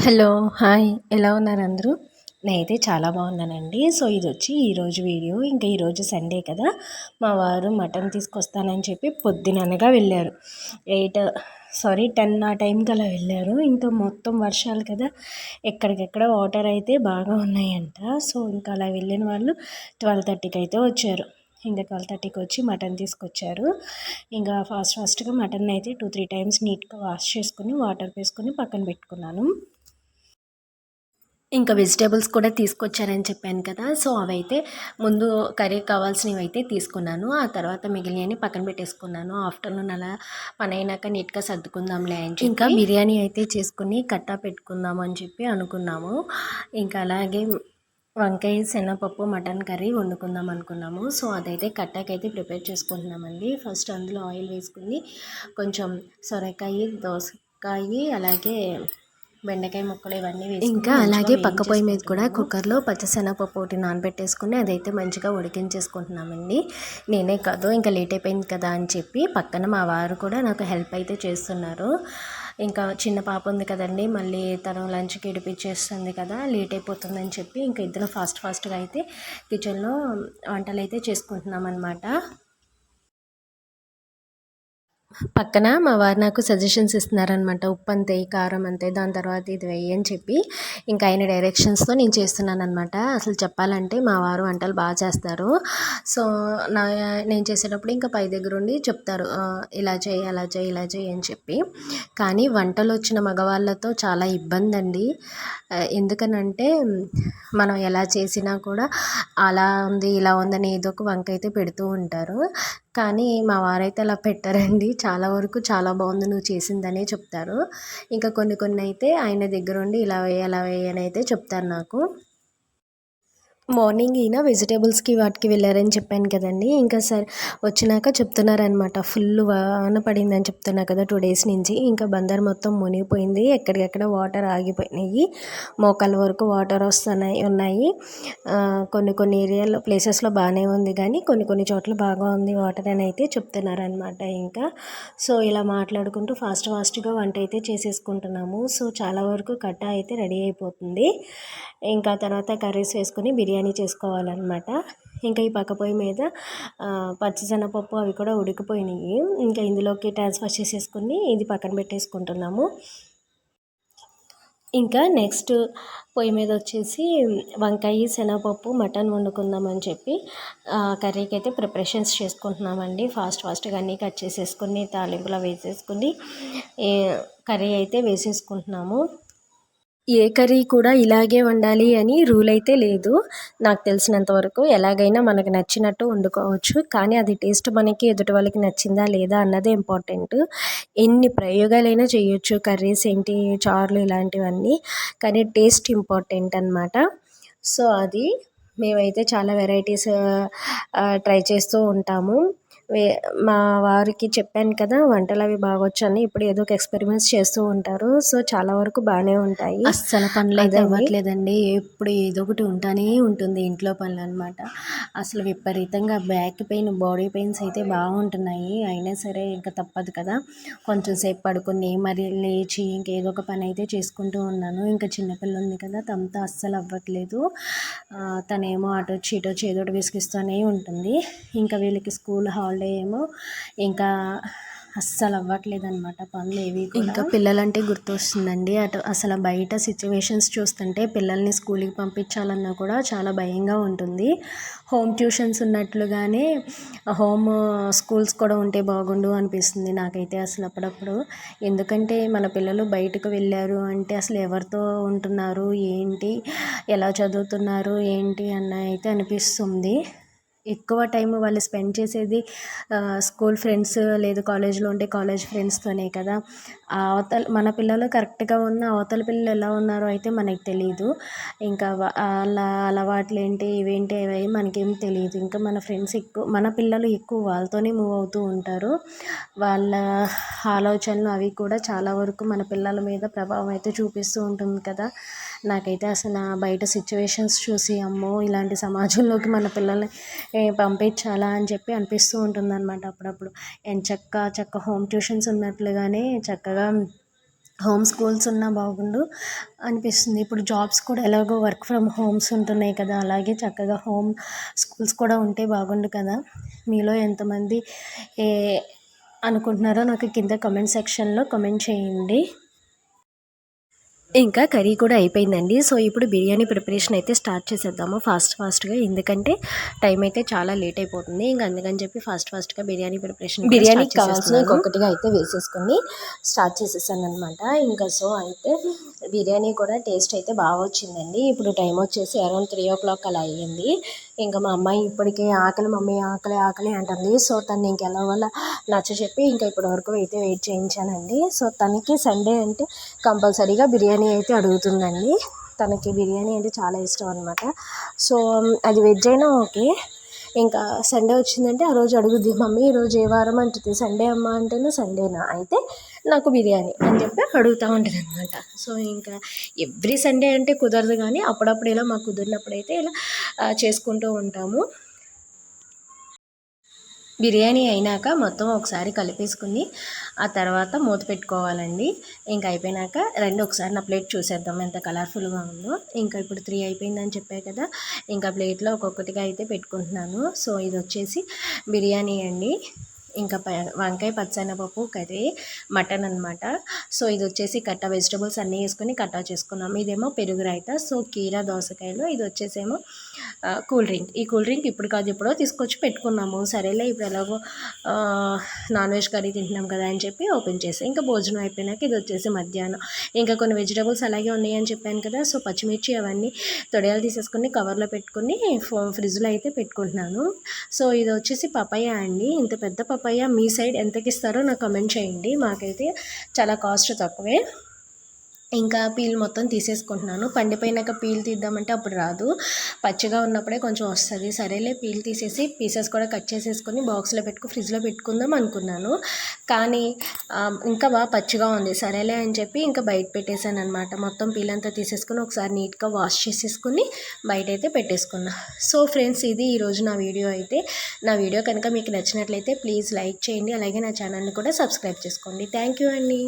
Hello hi. ఎలా ఉన్నారు అందరూ? నేనైతే చాలా బాగున్నానండి. సో ఇది వచ్చి ఈరోజు వీడియో. ఇంకా ఈరోజు సండే కదా. మా వారు మటన్ తీసుకొస్తానని చెప్పి పొద్దుననగా వెళ్ళారు. ఎయిట్ సారీ టెన్ ఆ టైంకి అలా వెళ్ళారు. ఇంకా మొత్తం వర్షాలు కదా. ఎక్కడికెక్కడ వాటర్ అయితే బాగా ఉన్నాయంట. సో ఇంకా అలా వెళ్ళిన వాళ్ళు ట్వెల్వ్ థర్టీకి అయితే వచ్చారు. ఇంకా ట్వెల్వ్ థర్టీకి వచ్చి మటన్ తీసుకొచ్చారు. ఇంకా ఫాస్ట్ ఫాస్ట్గా మటన్ అయితే టూ త్రీ టైమ్స్ నీట్గా వాష్ చేసుకుని వాటర్ వేసుకుని పక్కన పెట్టుకున్నాను. ఇంకా వెజిటేబుల్స్ కూడా తీసుకొచ్చారని చెప్పాను కదా. సో అవైతే ముందు కర్రీ కావాల్సినవి అయితే తీసుకున్నాను. ఆ తర్వాత మిగిలినవి పక్కన పెట్టేసుకున్నాను. ఆఫ్టర్నూన్ అలా పని అయినాక నీట్గా సర్దుకుందాంలే అని ఇంకా బిర్యానీ అయితే చేసుకుని కట్టా పెట్టుకుందాం అని చెప్పి అనుకున్నాము. ఇంకా అలాగే వంకాయ శనగపప్పు మటన్ కర్రీ వండుకుందాం అనుకున్నాము. సో అదైతే కట్టాకైతే ప్రిపేర్ చేసుకుంటున్నామండి. ఫస్ట్ అందులో ఆయిల్ వేసుకుని కొంచెం సొరకాయ దోసకాయ అలాగే బెండకాయ ముక్కలు ఇవన్నీ వేసి ఇంకా అలాగే పక్క పొయ్యి మీద కూడా కుక్కర్లో పచ్చశనగపప్పు ఒకటి నానబెట్టేసుకుని అదైతే మంచిగా ఉడికించేసుకుంటున్నామండి. నేనే కాదు ఇంకా లేట్ అయిపోయింది కదా అని చెప్పి పక్కన మా వారు కూడా నాకు హెల్ప్ అయితే చేస్తున్నారు. ఇంకా చిన్న పాప ఉంది కదండి మళ్ళీ తను లంచ్కి ఇడిపించేస్తుంది కదా లేట్ అయిపోతుందని చెప్పి ఇంకా ఇద్దరు ఫాస్ట్ ఫాస్ట్గా అయితే కిచెన్లో వంటలు అయితే చేసుకుంటున్నాం అనమాట పక్కన మా వారు నాకు సజెషన్స్ ఇస్తున్నారనమాట ఉప్పు అంతే కారం అంతే దాని తర్వాత ఇది వెయ్యి అని చెప్పి ఇంకా ఆయన డైరెక్షన్స్తో నేను చేస్తున్నాను అనమాట అసలు చెప్పాలంటే మా వారు వంటలు బాగా చేస్తారు. సో నా నేను చేసేటప్పుడు ఇంకా పై దగ్గర ఉండి చెప్తారు ఇలా చేయి అలా చేయి ఇలా చేయి అని చెప్పి. కానీ వంటలు వచ్చిన మగవాళ్ళతో చాలా ఇబ్బంది అండి. ఎందుకనంటే మనం ఎలా చేసినా కూడా అలా ఉంది ఇలా ఉందని ఏదో ఒక వంక అయితే పెడుతూ ఉంటారు. కానీ మా వారైతే అలా పెట్టారండి. చాలా వరకు చాలా బాగుంది నువ్వు చేసిందనే చెప్తారు. ఇంకా కొన్ని కొన్ని అయితే ఆయన దగ్గర ఉండి ఇలా వేయి అలా వేయి అని అయితే చెప్తారు నాకు. మార్నింగ్ ఈయన వెజిటేబుల్స్కి వాటికి వెళ్ళారని చెప్పాను కదండి. ఇంకా సార్ వచ్చినాక చెప్తున్నారనమాట ఫుల్ వాన పడిందని చెప్తున్నా కదా టూ డేస్ నుంచి. ఇంకా బందర్ మొత్తం మునిగిపోయింది. ఎక్కడికెక్కడ వాటర్ ఆగిపోయినాయి. మోకాల వరకు వాటర్ వస్తున్నాయి ఉన్నాయి. కొన్ని కొన్ని ఏరియాలో ప్లేసెస్లో బాగానే ఉంది కానీ కొన్ని కొన్ని చోట్ల బాగా ఉంది వాటర్ అని అయితే చెప్తున్నారనమాట ఇంకా. సో ఇలా మాట్లాడుకుంటూ ఫాస్ట్ ఫాస్ట్గా వంట అయితే చేసేసుకుంటున్నాము. సో చాలా వరకు కట్ట అయితే రెడీ అయిపోతుంది. ఇంకా తర్వాత కర్రీస్ వేసుకుని బిర్యానీ చేసుకోవాలన్నమాట. ఇంకా ఈ పక్క పొయ్యి మీద పచ్చిశనగపప్పు అవి కూడా ఉడికిపోయినాయి. ఇంకా ఇందులోకి ట్రాన్స్ఫర్ చేసేసుకుని ఇది పక్కన పెట్టేసుకుంటున్నాము. ఇంకా నెక్స్ట్ పొయ్యి మీద వచ్చేసి వంకాయ శనగపప్పు మటన్ వండుకుందామని చెప్పి కర్రీకి అయితే ప్రిపరేషన్స్ చేసుకుంటున్నామండి. ఫాస్ట్ ఫాస్ట్గా అన్నీ కట్ చేసేసుకుని తాలింపులో వేసేసుకుని కర్రీ అయితే వేసేసుకుంటున్నాము. ఏ కర్రీ కూడా ఇలాగే వండాలి అని రూల్ అయితే లేదు. నాకు తెలిసినంత వరకు ఎలాగైనా మనకు నచ్చినట్టు వండుకోవచ్చు. కానీ అది టేస్ట్ మనకి ఎదుటి వాళ్ళకి నచ్చిందా లేదా అన్నదే ఇంపార్టెంట్. ఎన్ని ప్రయోగాలైనా చేయొచ్చు. కర్రీస్ ఏంటి చారులు ఇలాంటివన్నీ. కానీ టేస్ట్ ఇంపార్టెంట్ అనమాట సో అది మేమైతే చాలా వెరైటీస్ ట్రై చేస్తూ ఉంటాము. మా వారికి చెప్పాను కదా వంటలు అవి బాగా వచ్చని ఇప్పుడు ఏదో ఒక ఎక్స్పెరిమెంట్స్ చేస్తూ ఉంటారు. సో చాలా వరకు బాగానే ఉంటాయి. అస్సలు పనులు అయితే అవ్వట్లేదండి. ఎప్పుడు ఏదో ఒకటి ఉంటానే ఉంటుంది ఇంట్లో పనులు అనమాట అసలు విపరీతంగా బ్యాక్ పెయిన్ బాడీ పెయిన్స్ అయితే బాగుంటున్నాయి. అయినా సరే ఇంకా తప్పదు కదా. కొంచెం సేపు పడుకుని మరి లేచి ఇంకేదో ఒక పని అయితే చేసుకుంటూ ఉన్నాను. ఇంకా చిన్నపిల్ల ఉంది కదా తమతో అస్సలు అవ్వట్లేదు. తనేమో అటు వచ్చి ఇటు వచ్చి ఏదో ఒకటి విసిగిస్తూనే ఉంటుంది. ఇంకా వీళ్ళకి స్కూల్ హాలిడే ఏమో. ఇంకా అస్సలు అవ్వట్లేదు అనమాట పనులు ఏవి ఇంకా పిల్లలంటే గుర్తొస్తుందండి. అటు అసలు బయట సిచ్యువేషన్స్ చూస్తుంటే పిల్లల్ని స్కూల్కి పంపించాలన్నా కూడా చాలా భయంగా ఉంటుంది. హోమ్ ట్యూషన్స్ ఉన్నట్లుగానే హోమ్ స్కూల్స్ కూడా ఉంటే బాగుండు అనిపిస్తుంది నాకైతే అసలు అప్పుడప్పుడు. ఎందుకంటే మన పిల్లలు బయటకు వెళ్ళారు అంటే అసలు ఎవరితో ఉంటున్నారు? ఏంటి? ఎలా చదువుతున్నారు? ఏంటి? అన్న అయితే అనిపిస్తుంది. ఎక్కువ టైం వాళ్ళు స్పెండ్ చేసేది స్కూల్ ఫ్రెండ్స్ లేదు కాలేజ్లో ఉండే కాలేజ్ ఫ్రెండ్స్తోనే కదా. అవతల మన పిల్లలు కరెక్ట్గా ఉన్న అవతల పిల్లలు ఎలా ఉన్నారో అయితే మనకి తెలియదు ఇంకా వాళ్ళ అలవాట్లు ఏంటి ఇవేంటి అవి మనకేం తెలియదు ఇంకా మన ఫ్రెండ్స్ ఎక్కువ మన పిల్లలు ఎక్కువ వాళ్ళతోనే మూవ్ అవుతూ ఉంటారు. వాళ్ళ ఆలోచనలు అవి కూడా చాలా వరకు మన పిల్లల మీద ప్రభావం అయితే చూపిస్తూ ఉంటుంది కదా. నాకైతే అసలు బయట సిచ్యువేషన్స్ చూసి అమ్మో ఇలాంటి సమాజంలోకి మన పిల్లల్ని పంపించాలా అని చెప్పి అనిపిస్తూ ఉంటుంది అనమాట అప్పుడప్పుడు చక్క చక్క హోమ్ ట్యూషన్స్ ఉన్నట్లుగానే చక్కగా హోమ్ స్కూల్స్ ఉన్నా బాగుండు అనిపిస్తుంది. ఇప్పుడు జాబ్స్ కూడా ఎలాగో వర్క్ ఫ్రమ్ హోమ్స్ ఉంటున్నాయి కదా అలాగే చక్కగా హోమ్ స్కూల్స్ కూడా ఉంటే బాగుండు కదా. మీలో ఎంతమంది ఏ అనుకుంటున్నారో నాకు కింద కమెంట్ సెక్షన్లో కమెంట్ చేయండి. ఇంకా కర్రీ కూడా అయిపోయిందండి. సో ఇప్పుడు బిర్యానీ ప్రిపరేషన్ అయితే స్టార్ట్ చేసేద్దాము ఫాస్ట్ ఫాస్ట్గా. ఎందుకంటే టైం అయితే చాలా లేట్ అయిపోతుంది. ఇంకా అందుకని చెప్పి ఫాస్ట్ ఫాస్ట్గా బిర్యానీ ప్రిపరేషన్ బిర్యానీకి కావాల్సిన ఒక్కొక్కటిగా అయితే వేసేసుకొని స్టార్ట్ చేసేసాను అనమాట ఇంకా సో అయితే బిర్యానీ కూడా టేస్ట్ అయితే బాగా వచ్చిందండి. ఇప్పుడు టైం వచ్చేసి అరౌండ్ త్రీ ఓ క్లాక్ అలా అయ్యింది. ఇంకా మా అమ్మాయి ఇప్పటికే ఆకలి మమ్మీ ఆకలి ఆకలి అంటుంది. సో తను ఇంకెలా వల్ల నచ్చ చెప్పి ఇంకా ఇప్పటి వరకు అయితే వెయిట్ చేయించానండి. సో తనకి సండే అంటే కంపల్సరీగా బిర్యానీ అయితే అడుగుతుందండి. తనకి బిర్యానీ అంటే చాలా ఇష్టం అనమాట సో అది వెజ్ అయినా ఓకే. ఇంకా సండే వచ్చిందంటే ఆ రోజు అడుగుద్ది మమ్మీ ఈరోజు ఏ వారం? అంటుంది సండే అమ్మ అంటేనే సండేనా? అయితే నాకు బిర్యానీ అని చెప్పి అడుగుతూ ఉంటుంది అనమాట సో ఇంకా ఎవ్రీ సండే అంటే కుదరదు కానీ అప్పుడప్పుడు ఇలా మాకు కుదిరినప్పుడైతే ఇలా చేసుకుంటూ ఉంటాము. బిర్యానీ అయినాక మొత్తం ఒకసారి కలిపేసుకుని ఆ తర్వాత మూత పెట్టుకోవాలండి. ఇంకా అయిపోయినాక రెండు ఒకసారి నా ప్లేట్ చూసేద్దాం ఎంత కలర్ఫుల్గా ఉందో. ఇంకా ఇప్పుడు త్రీ అయిపోయిందని చెప్పాయి కదా ఇంకా ప్లేట్లో ఒక్కొక్కటిగా అయితే పెట్టుకుంటున్నాను. సో ఇది వచ్చేసి బిర్యానీ అండి. ఇంకా వంకాయ పచ్చనపప్పు కర్రీ మటన్ అనమాట సో ఇది వచ్చేసి కట్ట వెజిటబుల్స్ అన్నీ వేసుకొని కట్టా చేసుకున్నాము ఇదేమో పెరుగు రైత సో కీరా దోసకాయలు ఇది వచ్చేసేమో కూల్ డ్రింక్. ఈ కూల్ డ్రింక్ ఇప్పుడు కాదు ఎప్పుడో తీసుకొచ్చి పెట్టుకున్నాము. సరేలే ఇప్పుడు ఎలాగో నాన్ వెజ్ కర్రీ తింటున్నాం కదా అని చెప్పి ఓపెన్ చేసి. ఇంకా భోజనం అయిపోయినాక ఇది వచ్చేసి మధ్యాహ్నం. ఇంకా కొన్ని వెజిటబుల్స్ అలాగే ఉన్నాయని చెప్పాను కదా సో పచ్చిమిర్చి అవన్నీ తొడయాలు తీసేసుకుని కవర్లో పెట్టుకొని ఫ్రిడ్జ్లో అయితే పెట్టుకుంటున్నాను. సో ఇది వచ్చేసి పపాయ అండి. ఇంత పెద్ద పపాయ మీ సైడ్ ఎంతకి ఇస్తారో నాకు కమెంట్ చేయండి. మాకైతే చాలా కాస్ట్ తక్కువే. ఇంకా పీల్ మొత్తం తీసేసుకుంటున్నాను. పండిపోయినాక పీల్ తీద్దామంటే అప్పుడు రాదు. పచ్చిగా ఉన్నప్పుడే కొంచెం వస్తుంది. సరేలే పీల్ తీసేసి పీసెస్ కూడా కట్ చేసేసుకొని బాక్స్లో పెట్టుకు ఫ్రిడ్జ్లో పెట్టుకుందాం అనుకున్నాను. కానీ ఇంకా బాగా పచ్చిగా ఉంది. సరేలే అని చెప్పి ఇంకా బయట పెట్టేశాను అనమాట మొత్తం పీల్ అంతా తీసేసుకొని ఒకసారి నీట్గా వాష్ చేసేసుకుని బయట అయితే పెట్టేసుకున్నా. సో ఫ్రెండ్స్ ఇది ఈరోజు నా వీడియో అయితే. నా వీడియో కనుక మీకు నచ్చినట్లయితే ప్లీజ్ లైక్ చేయండి. అలాగే నా ఛానల్ని కూడా సబ్స్క్రైబ్ చేసుకోండి. థ్యాంక్ యూ అండి.